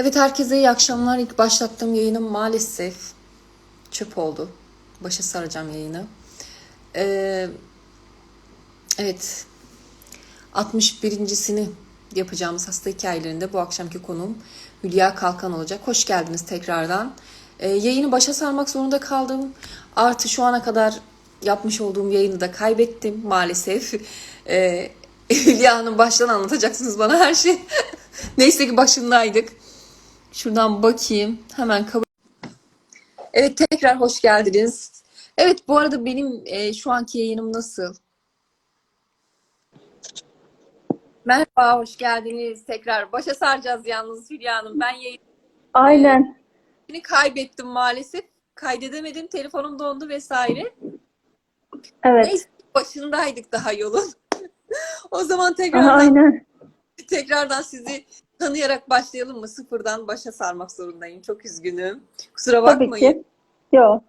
Evet herkese iyi akşamlar. İlk başlattığım yayınım maalesef çöp oldu. Başa saracağım yayını. Ee, evet 61.sini yapacağımız hasta hikayelerinde bu akşamki konuğum Hülya Kalkan olacak. Hoş geldiniz tekrardan. Ee, yayını başa sarmak zorunda kaldım. Artı şu ana kadar yapmış olduğum yayını da kaybettim maalesef. Ee, Hülya Hanım baştan anlatacaksınız bana her şey. Neyse ki başındaydık. Şuradan bakayım. Hemen kabul. Evet tekrar hoş geldiniz. Evet bu arada benim e, şu anki yayınım nasıl? Merhaba, hoş geldiniz. Tekrar başa saracağız yalnız Hülya Hanım. Ben yayını Aynen. kaybettim maalesef. Kaydedemedim. Telefonum dondu vesaire. Evet. Neyse başındaydık daha yolun. o zaman tekrardan Aynen. tekrardan sizi tanıyarak başlayalım mı? Sıfırdan başa sarmak zorundayım. Çok üzgünüm. Kusura Tabii bakmayın. ki. Yok.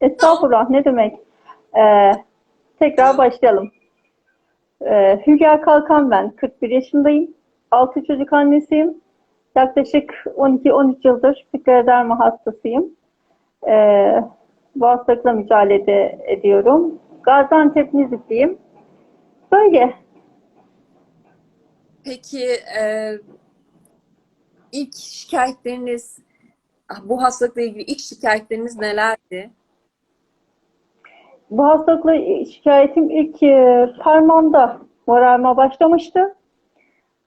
Estağfurullah. Ne demek? Ee, tekrar başlayalım. Ee, Hülya Kalkan ben. 41 yaşındayım. 6 çocuk annesiyim. Yaklaşık 12-13 yıldır skleroderma hastasıyım. Ee, bu hastalıkla mücadele ediyorum. Gaziantep Nizipliyim. Böyle. Peki e, ilk şikayetleriniz ah, bu hastalıkla ilgili ilk şikayetleriniz nelerdi? Bu hastalıkla şikayetim ilk e, parmağımda morarma başlamıştı.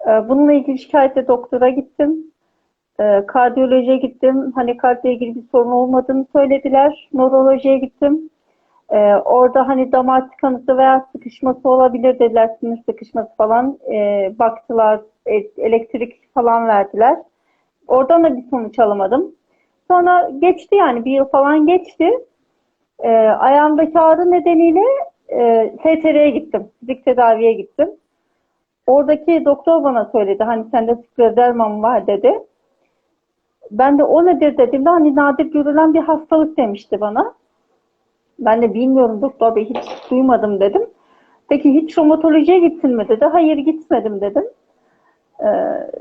E, bununla ilgili şikayetle doktora gittim. E, kardiyolojiye gittim. Hani kalple ilgili bir sorun olmadığını söylediler. Nörolojiye gittim. E, orada hani damar tıkanıklığı veya sıkışması olabilir dediler. Sinir sıkışması falan. E, baktılar. elektrik falan verdiler. Oradan da bir sonuç alamadım. Sonra geçti yani bir yıl falan geçti. E, ayağımdaki ağrı nedeniyle e, STR'ye gittim. Fizik tedaviye gittim. Oradaki doktor bana söyledi. Hani sende skleroderma var dedi. Ben de o nedir dediğimde hani nadir görülen bir hastalık demişti bana. Ben de bilmiyorum doktor bey hiç duymadım dedim. Peki hiç romatolojiye gittin mi dedi. Hayır gitmedim dedim. Ee,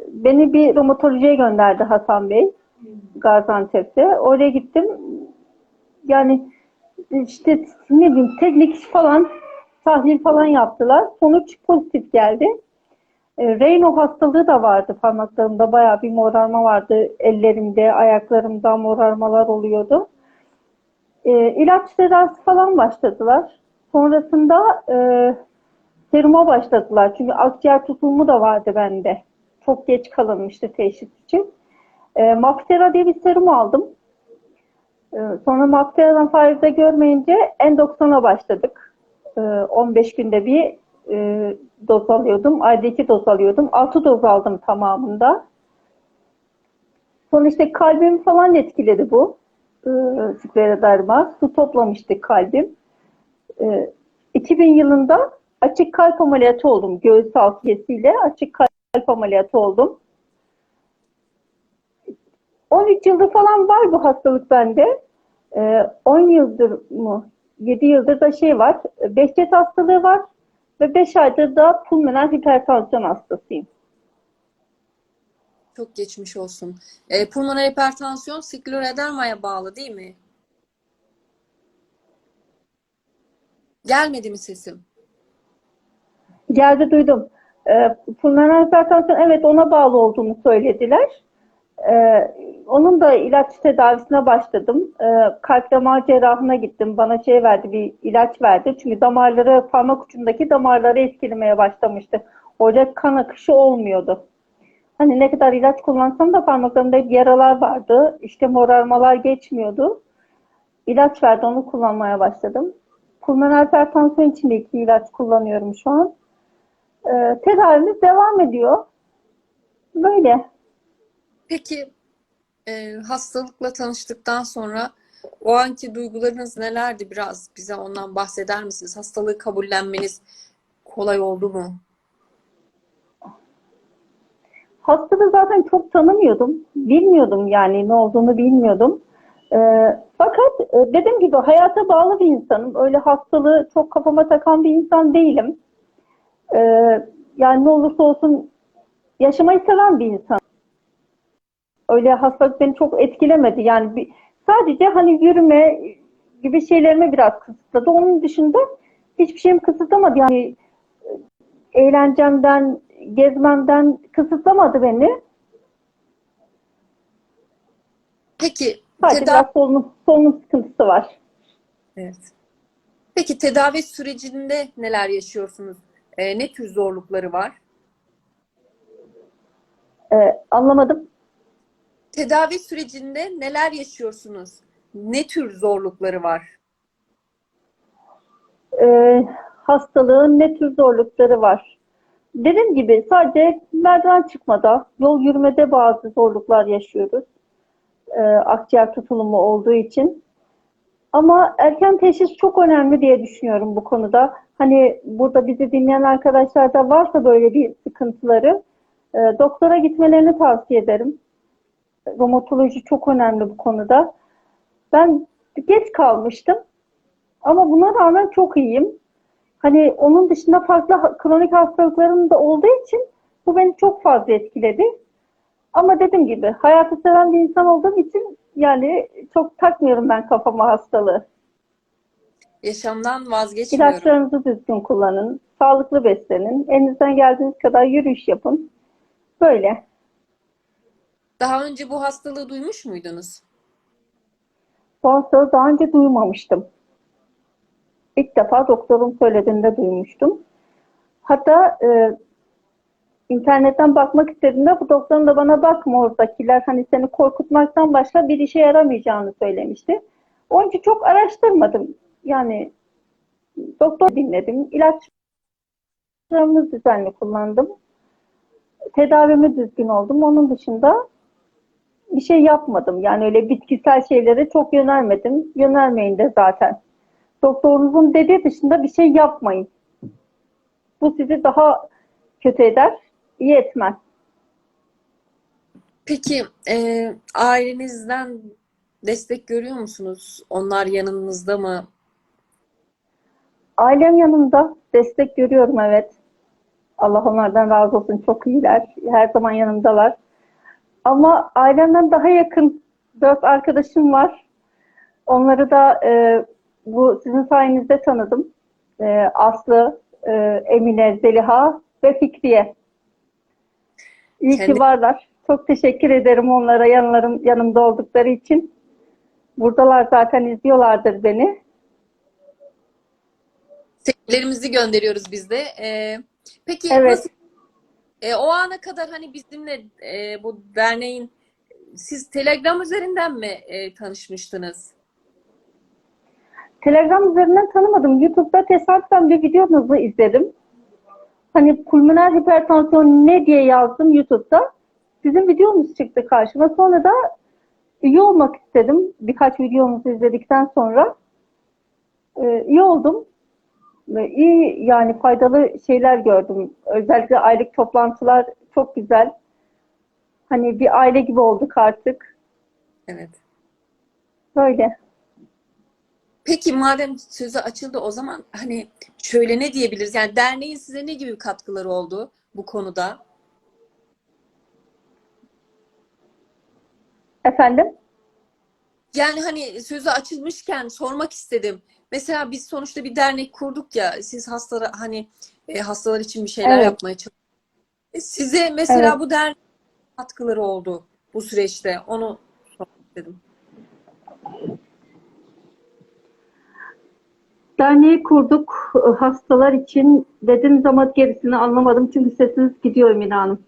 beni bir romatolojiye gönderdi Hasan Bey. Gaziantep'te. Oraya gittim. Yani işte ne bileyim teknik falan tahlil falan yaptılar. Sonuç pozitif geldi. E, Raynaud hastalığı da vardı parmaklarımda. Bayağı bir morarma vardı. Ellerimde, ayaklarımda morarmalar oluyordu. E, ilaç tedavisi falan başladılar. Sonrasında e, seruma başladılar. Çünkü akciğer tutulmu da vardı bende. Çok geç kalınmıştı teşhis için. E, Maftera diye bir serum aldım. Ee, Sonra Maptera'dan fayda görmeyince endoksana başladık. Ee, 15 günde bir e, doz alıyordum. Ayda iki doz alıyordum. 6 doz aldım tamamında. Sonra işte kalbimi falan etkiledi bu. Ee, skleroderma. Su toplamıştı kalbim. Ee, 2000 yılında açık kalp ameliyatı oldum. Göğüs altı kesiyle açık kalp ameliyatı oldum. 13 yıldır falan var bu hastalık bende. Ee, 10 yıldır mı? 7 yıldır da şey var. Behçet hastalığı var. Ve 5 aydır da pulmoner hipertansiyon hastasıyım. Çok geçmiş olsun. E, pulmoner hipertansiyon sklerodermaya bağlı değil mi? Gelmedi mi sesim? Geldi duydum. Ee, pulmoner hipertansiyon evet ona bağlı olduğunu söylediler. Ee, onun da ilaç tedavisine başladım. Ee, kalp damar cerrahına gittim. Bana şey verdi, bir ilaç verdi. Çünkü damarları, parmak ucundaki damarları etkilemeye başlamıştı. Orada kan akışı olmuyordu. Hani ne kadar ilaç kullansam da parmaklarımda hep yaralar vardı. İşte morarmalar geçmiyordu. İlaç verdi, onu kullanmaya başladım. Pulmoner hipertansiyon için de iki ilaç kullanıyorum şu an. Ee, tedavimiz devam ediyor. Böyle. Peki e, hastalıkla tanıştıktan sonra o anki duygularınız nelerdi? Biraz bize ondan bahseder misiniz? Hastalığı kabullenmeniz kolay oldu mu? Hastalığı zaten çok tanımıyordum. Bilmiyordum yani ne olduğunu bilmiyordum. Ee, fakat e, dediğim gibi hayata bağlı bir insanım. Öyle hastalığı çok kafama takan bir insan değilim. Ee, yani ne olursa olsun yaşamayı seven bir insan. öyle hastalık beni çok etkilemedi. Yani bir, sadece hani yürüme gibi şeylerimi biraz kısıtladı. Onun dışında hiçbir şeyim kısıtlamadı. Yani e, eğlencemden, gezmemden kısıtlamadı beni. Peki Sadece tedavi biraz solunum, solunum sıkıntısı var. Evet. Peki tedavi sürecinde neler yaşıyorsunuz? Ee, ne tür zorlukları var? Ee, anlamadım. Tedavi sürecinde neler yaşıyorsunuz? Ne tür zorlukları var? Ee, hastalığın ne tür zorlukları var? Dediğim gibi sadece merdiven çıkmada, yol yürümede bazı zorluklar yaşıyoruz. Ee, akciğer tutulumu olduğu için. Ama erken teşhis çok önemli diye düşünüyorum bu konuda. Hani burada bizi dinleyen arkadaşlar da varsa böyle bir sıkıntıları e, doktora gitmelerini tavsiye ederim. Romatoloji çok önemli bu konuda. Ben geç kalmıştım ama buna rağmen çok iyiyim. Hani onun dışında farklı kronik hastalıklarım da olduğu için bu beni çok fazla etkiledi. Ama dediğim gibi hayatı seven bir insan olduğum için yani çok takmıyorum ben kafama hastalığı. Yaşamdan vazgeçmiyorum. İlaçlarınızı düzgün kullanın, sağlıklı beslenin, elinizden geldiğiniz kadar yürüyüş yapın. Böyle. Daha önce bu hastalığı duymuş muydunuz? Bu hastalığı daha önce duymamıştım. İlk defa doktorun söylediğinde duymuştum. Hatta e, internetten bakmak istediğimde bu doktorun da bana bakma oradakiler hani seni korkutmaktan başka bir işe yaramayacağını söylemişti. Onun için çok araştırmadım. Yani doktor dinledim. İlaçlarımı düzenli kullandım. Tedavimi düzgün oldum. Onun dışında bir şey yapmadım. Yani öyle bitkisel şeylere çok yönelmedim. Yönelmeyin de zaten. Doktorunuzun dediği dışında bir şey yapmayın. Bu sizi daha kötü eder, iyi etmez. Peki e, ailenizden destek görüyor musunuz? Onlar yanınızda mı? Ailem yanımda, destek görüyorum evet. Allah onlardan razı olsun, çok iyiler. Her zaman yanımdalar. Ama ailemden daha yakın dört arkadaşım var. Onları da e, bu sizin sayenizde tanıdım. E, Aslı, e, Emine, Zeliha ve Fikriye. İyi Kendi- ki varlar. Çok teşekkür ederim onlara yanlarım, yanımda oldukları için. Buradalar zaten izliyorlardır beni. Sevgilerimizi gönderiyoruz biz de. E, peki Evet. nasıl e, o ana kadar hani bizimle e, bu derneğin siz Telegram üzerinden mi e, tanışmıştınız? Telegram üzerinden tanımadım. YouTube'da tesadüfen bir videonuzu izledim. Hani pulmoner hipertansiyon ne diye yazdım YouTube'da. Sizin videonuz çıktı karşıma. Sonra da üye olmak istedim. Birkaç videomuzu izledikten sonra. Ee, iyi oldum. Ve iyi yani faydalı şeyler gördüm. Özellikle aylık toplantılar çok güzel. Hani bir aile gibi olduk artık. Evet. Böyle. Peki madem sözü açıldı o zaman hani şöyle ne diyebiliriz? Yani derneğin size ne gibi katkıları oldu bu konuda? Efendim? Yani hani sözü açılmışken sormak istedim. Mesela biz sonuçta bir dernek kurduk ya siz hastalara hani e, hastalar için bir şeyler Evet. yapmaya çalışıyorsunuz. E, Size mesela Evet. bu dernek katkıları oldu bu süreçte. Onu sormak istedim. Derneği kurduk hastalar için. Dediniz ama gerisini anlamadım çünkü sesiniz gidiyor Emine Hanım.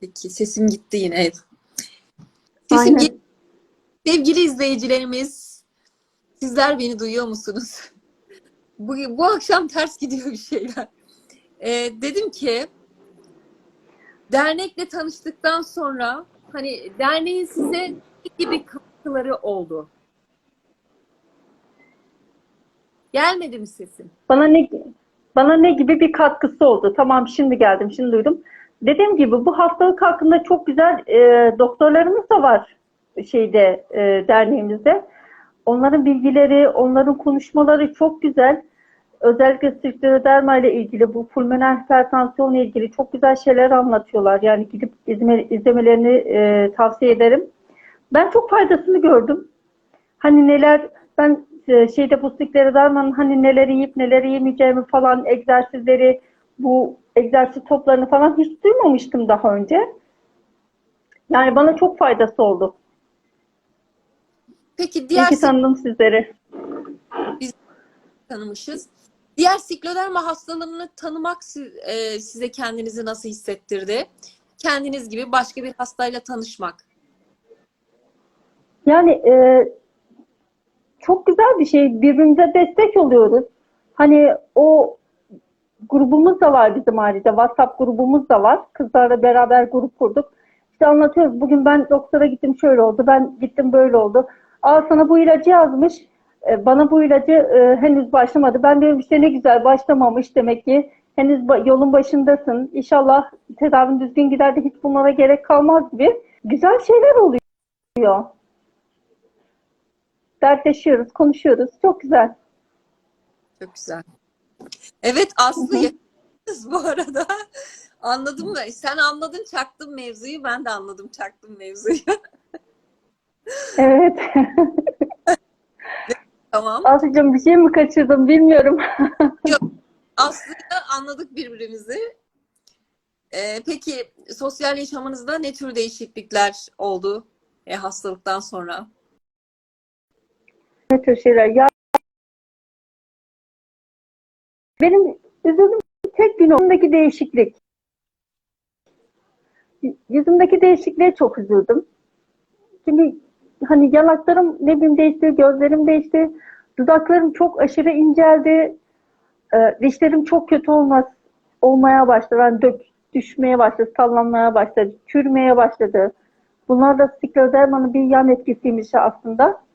Peki sesim gitti yine evet. Sesim gitti. Sevgili izleyicilerimiz, sizler beni duyuyor musunuz? Bu, bu akşam ters gidiyor bir şeyler. Ee, dedim ki, dernekle tanıştıktan sonra hani derneğin size gibi katkıları oldu? Gelmedi mi sesim? Bana ne bana ne gibi bir katkısı oldu? Tamam şimdi geldim, şimdi duydum. Dediğim gibi bu hastalık hakkında çok güzel e, doktorlarımız da var şeyde e, derneğimizde. Onların bilgileri, onların konuşmaları çok güzel. Özellikle skleroderma ile ilgili bu pulmoner hipertansiyonla ilgili çok güzel şeyler anlatıyorlar. Yani gidip izme, izlemelerini e, tavsiye ederim. Ben çok faydasını gördüm. Hani neler ben şeyde bu sklerodermanın hani neler yiyip neler yemeyeceğimi falan egzersizleri bu egzersiz toplarını falan hiç duymamıştım daha önce. Yani bana çok faydası oldu. Peki diğer ki tanıdım sizleri. tanımışız. Diğer sikloderma hastalığını tanımak e, size kendinizi nasıl hissettirdi? Kendiniz gibi başka bir hastayla tanışmak. Yani e, çok güzel bir şey. Birbirimize destek oluyoruz. Hani o grubumuz da var bizim ailede. WhatsApp grubumuz da var. Kızlarla beraber grup kurduk. İşte anlatıyoruz. Bugün ben doktora gittim şöyle oldu. Ben gittim böyle oldu. Aa sana bu ilacı yazmış. E, Bana bu ilacı e, henüz başlamadı. Ben diyorum işte ne güzel başlamamış demek ki. Henüz yolun başındasın. İnşallah tedavin düzgün gider de hiç bunlara gerek kalmaz gibi. Güzel şeyler oluyor. Dertleşiyoruz, konuşuyoruz. Çok güzel. Çok güzel. Evet Aslı yakınız bu arada. Anladın mı? Sen anladın çaktın mevzuyu. Ben de anladım çaktım mevzuyu. Evet. tamam. Aslıcığım bir şey mi kaçırdım bilmiyorum. Aslı'yla anladık birbirimizi. Ee, peki sosyal yaşamınızda ne tür değişiklikler oldu e, hastalıktan sonra? Ne tür şeyler. Ya benim üzüldüğüm tek gün ondaki değişiklik. Yüzümdeki değişikliğe çok üzüldüm. Çünkü hani yanaklarım ne bileyim değişti, gözlerim değişti, dudaklarım çok aşırı inceldi, e, dişlerim çok kötü olmaz, olmaya başladı. Yani dök, düşmeye başladı, sallanmaya başladı, çürümeye başladı. Bunlar da sklerodermanın bir yan etkisiymiş aslında.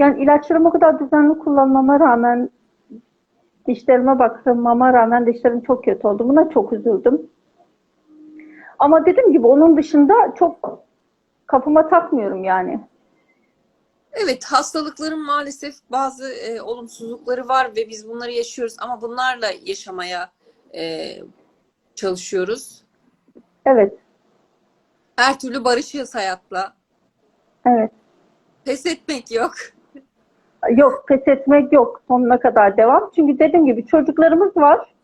Yani ilaçlarımı o kadar düzenli kullanmama rağmen dişlerime bakmama rağmen dişlerim çok kötü oldu. Buna çok üzüldüm. Ama dediğim gibi onun dışında çok kafama takmıyorum yani. Evet, hastalıkların maalesef bazı e, olumsuzlukları var ve biz bunları yaşıyoruz ama bunlarla yaşamaya e, çalışıyoruz. Evet, Her türlü barışığız hayatla. evet. Pes etmek yok. Yok, pes etmek yok. Sonuna kadar devam. Çünkü dediğim gibi çocuklarımız var.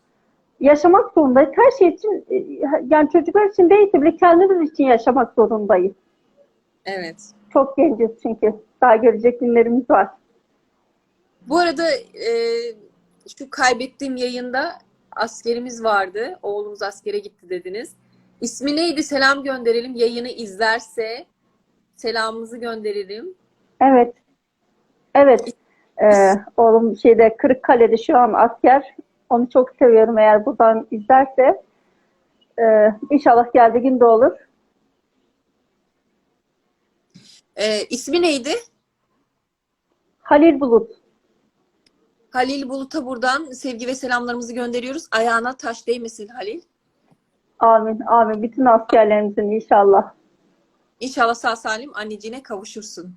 Yaşamak zorundayız. Her şey için, e, yani çocuklar için değilse bile kendimiz için yaşamak zorundayız. Evet. Çok genciz çünkü. Daha görecek günlerimiz var. Bu arada e, şu kaybettiğim yayında askerimiz vardı. Oğlumuz askere gitti dediniz. İsmi neydi? Selam gönderelim. Yayını izlerse selamımızı gönderelim. Evet. Evet. Ee, oğlum şeyde Kırıkkale'de şu an asker. Onu çok seviyorum eğer buradan izlerse. Ee, inşallah geldiği gün de olur. E, ismi neydi? Halil Bulut. Halil Bulut'a buradan sevgi ve selamlarımızı gönderiyoruz. Ayağına taş değmesin Halil. Amin. Amin. Bütün askerlerimizin inşallah. İnşallah sağ salim anneciğine kavuşursun.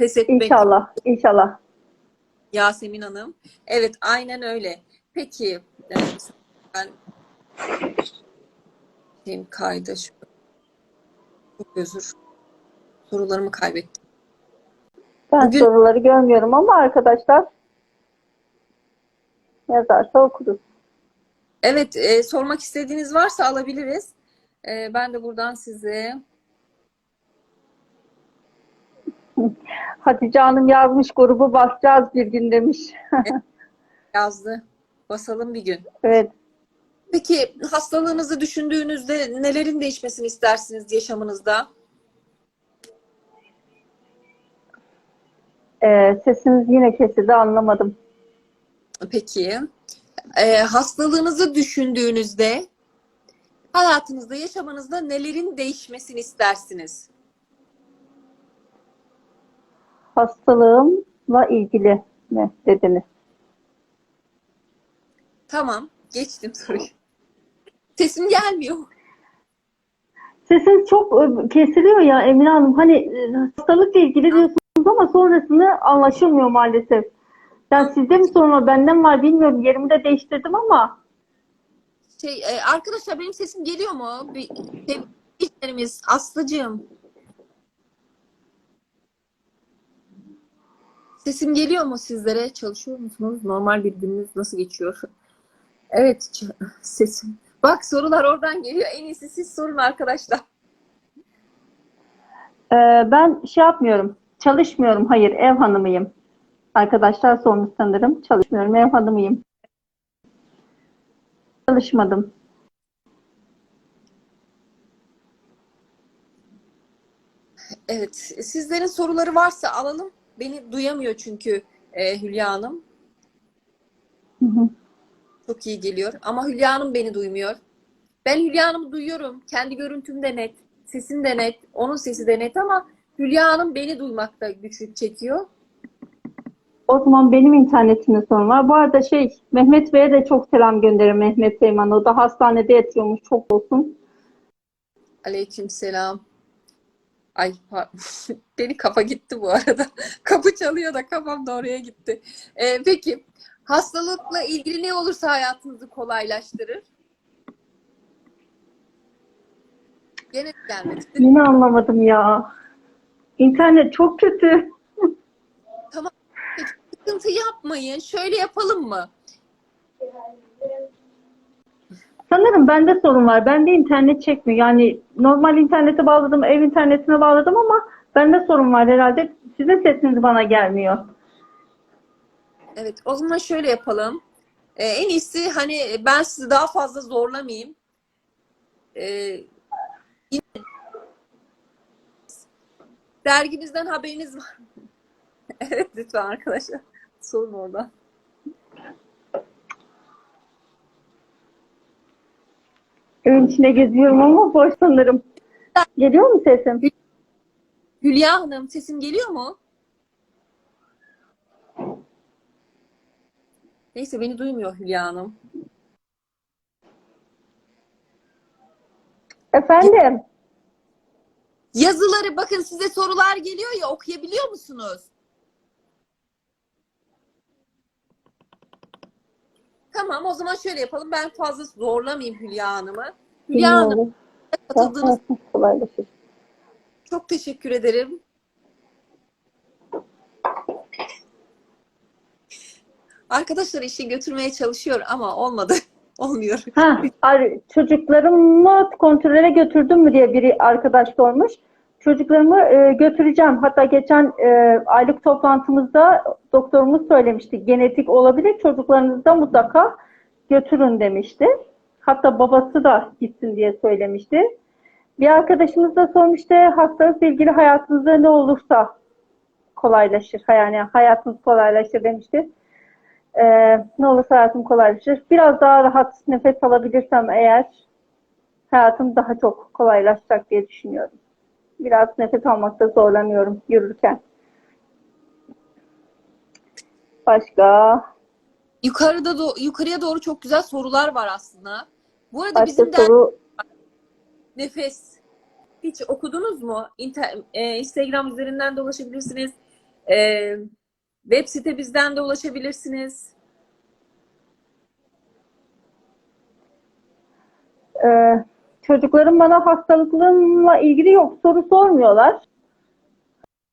Pes etmek İnşallah. İnşallah. Yasemin Hanım. Evet, aynen öyle. Peki, e, ben şeyim kaydı şu. Çok özür. Sorularımı kaybettim. Ben Bugün- soruları görmüyorum ama arkadaşlar yazarsa okuruz. Evet, e, sormak istediğiniz varsa alabiliriz. E, ben de buradan size Hatice Hanım yazmış grubu basacağız bir gün demiş. yazdı. Basalım bir gün. Evet. Peki hastalığınızı düşündüğünüzde nelerin değişmesini istersiniz yaşamınızda? Ee, sesiniz yine kesildi anlamadım. Peki. Ee, hastalığınızı düşündüğünüzde hayatınızda, yaşamanızda nelerin değişmesini istersiniz? Hastalığımla ilgili mi dediniz? Tamam, geçtim soruyu. Sesim gelmiyor. Sesiniz çok e, kesiliyor ya Emine Hanım. Hani e, hastalıkla ilgili diyorsunuz ama sonrasını anlaşılmıyor maalesef. Yani sizde mi sorun var, bende mi var bilmiyorum. Yerimi de değiştirdim ama Şey, e, arkadaşlar benim sesim geliyor mu? Bir, sevgililerimiz, Aslıcığım. Sesim geliyor mu sizlere? Çalışıyor musunuz? Normal bir gününüz nasıl geçiyor? Evet, sesim. Bak sorular oradan geliyor. En iyisi siz sorun arkadaşlar. Ee, ben şey yapmıyorum. Çalışmıyorum. Hayır, ev hanımıyım. Arkadaşlar sormuş sanırım. Çalışmıyorum, ev hanımıyım. Çalışmadım. Evet, sizlerin soruları varsa alalım. Beni duyamıyor çünkü e, Hülya Hanım. Hı hı. Çok iyi geliyor. Ama Hülya Hanım beni duymuyor. Ben Hülya Hanım'ı duyuyorum. Kendi görüntüm de net. Sesim de net. Onun sesi de net ama Hülya Hanım beni duymakta güçlük çekiyor. O zaman benim internetimde sorun var. Bu arada şey, Mehmet Bey'e de çok selam gönderin Mehmet Seyman. O da hastanede yatıyormuş. Çok olsun. Aleykümselam. Ay beni kafa gitti bu arada. Kapı çalıyor da kafam da oraya gitti. Ee, peki hastalıkla ilgili ne olursa hayatınızı kolaylaştırır? Gene gelmek istedim. Yine anlamadım ya. İnternet çok kötü. Sıkıntı yapmayın. Şöyle yapalım mı? Sanırım bende sorun var. Bende internet çekmiyor. Yani normal internete bağladım, ev internetine bağladım ama bende sorun var herhalde. Sizin sesiniz bana gelmiyor. Evet, o zaman şöyle yapalım. Ee, en iyisi hani ben sizi daha fazla zorlamayayım. Ee, dergimizden haberiniz var? Evet, lütfen arkadaşlar. Sorun orada. Evin içine geziyorum ama boş sanırım. Geliyor mu sesim? Hülya Hanım, sesim geliyor mu? Neyse beni duymuyor Hülya Hanım. Efendim? Yazıları bakın size sorular geliyor ya okuyabiliyor musunuz? Tamam o zaman şöyle yapalım. Ben fazla zorlamayayım Hülya Hanım'ı. Hülya Hanım katıldığınız Çok kolaylaşır. çok teşekkür ederim. Arkadaşlar işi götürmeye çalışıyor ama olmadı. Olmuyor. Ha, ar- çocuklarımı kontrole götürdüm mü diye biri arkadaş sormuş. Çocuklarımı e, götüreceğim. Hatta geçen e, aylık toplantımızda doktorumuz söylemişti. Genetik olabilir. Çocuklarınızı da mutlaka götürün demişti. Hatta babası da gitsin diye söylemişti. Bir arkadaşımız da sormuştu. Hastalıkla ilgili hayatınızda ne olursa kolaylaşır. Yani hayatınız kolaylaşır demişti. Ee, ne olursa hayatım kolaylaşır. Biraz daha rahat nefes alabilirsem eğer hayatım daha çok kolaylaşacak diye düşünüyorum. Biraz nefes almakta zorlanıyorum yürürken. Başka? Yukarıda do- yukarıya doğru çok güzel sorular var aslında. Bu arada Başka bizim de soru? Nefes. Hiç okudunuz mu? İnter- e, Instagram üzerinden de ulaşabilirsiniz. E, web sitemizden de ulaşabilirsiniz. Ee, çocuklarım bana hastalıklarımla ilgili yok. Soru sormuyorlar.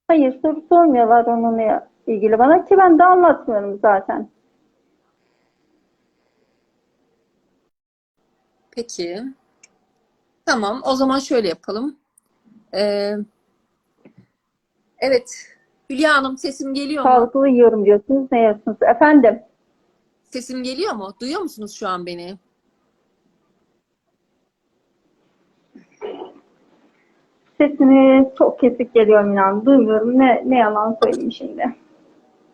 Hayır soru sormuyorlar onunla ilgili bana ki ben de anlatmıyorum zaten. Peki. Tamam. O zaman şöyle yapalım. E, evet. Hülya Hanım sesim geliyor mu? Sağlıklı yiyorum diyorsunuz. Ne yiyorsunuz? Efendim? Sesim geliyor mu? Duyuyor musunuz şu an beni? Sesiniz çok kesik geliyor inan. Duymuyorum. Ne, ne yalan söyleyeyim şimdi.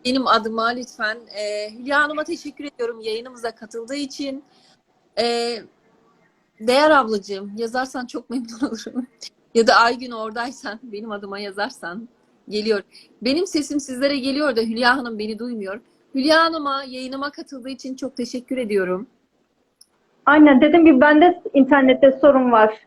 Benim adıma lütfen. E, Hülya Hanım'a teşekkür ediyorum yayınımıza katıldığı için. E, Değer ablacığım yazarsan çok memnun olurum. Ya da Aygün oradaysan benim adıma yazarsan geliyor. Benim sesim sizlere geliyor da Hülya Hanım beni duymuyor. Hülya Hanım'a yayınıma katıldığı için çok teşekkür ediyorum. Aynen dediğim gibi bende internette sorun var.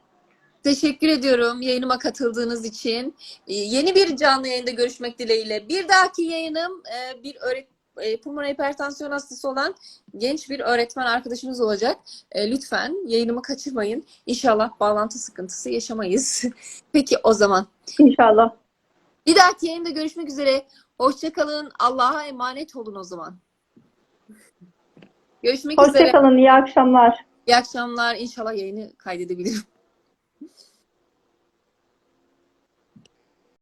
Teşekkür ediyorum yayınıma katıldığınız için. Ee, Yeni bir canlı yayında görüşmek dileğiyle. Bir dahaki yayınım e, bir öğret e, pulmoner hipertansiyon hastası olan genç bir öğretmen arkadaşımız olacak. E, lütfen yayınımı kaçırmayın. İnşallah bağlantı sıkıntısı yaşamayız. Peki o zaman. İnşallah. Bir dahaki yayında görüşmek üzere. Hoşçakalın. Allah'a emanet olun o zaman. Görüşmek üzere. Hoşçakalın. iyi akşamlar. İyi akşamlar. İnşallah yayını kaydedebilirim.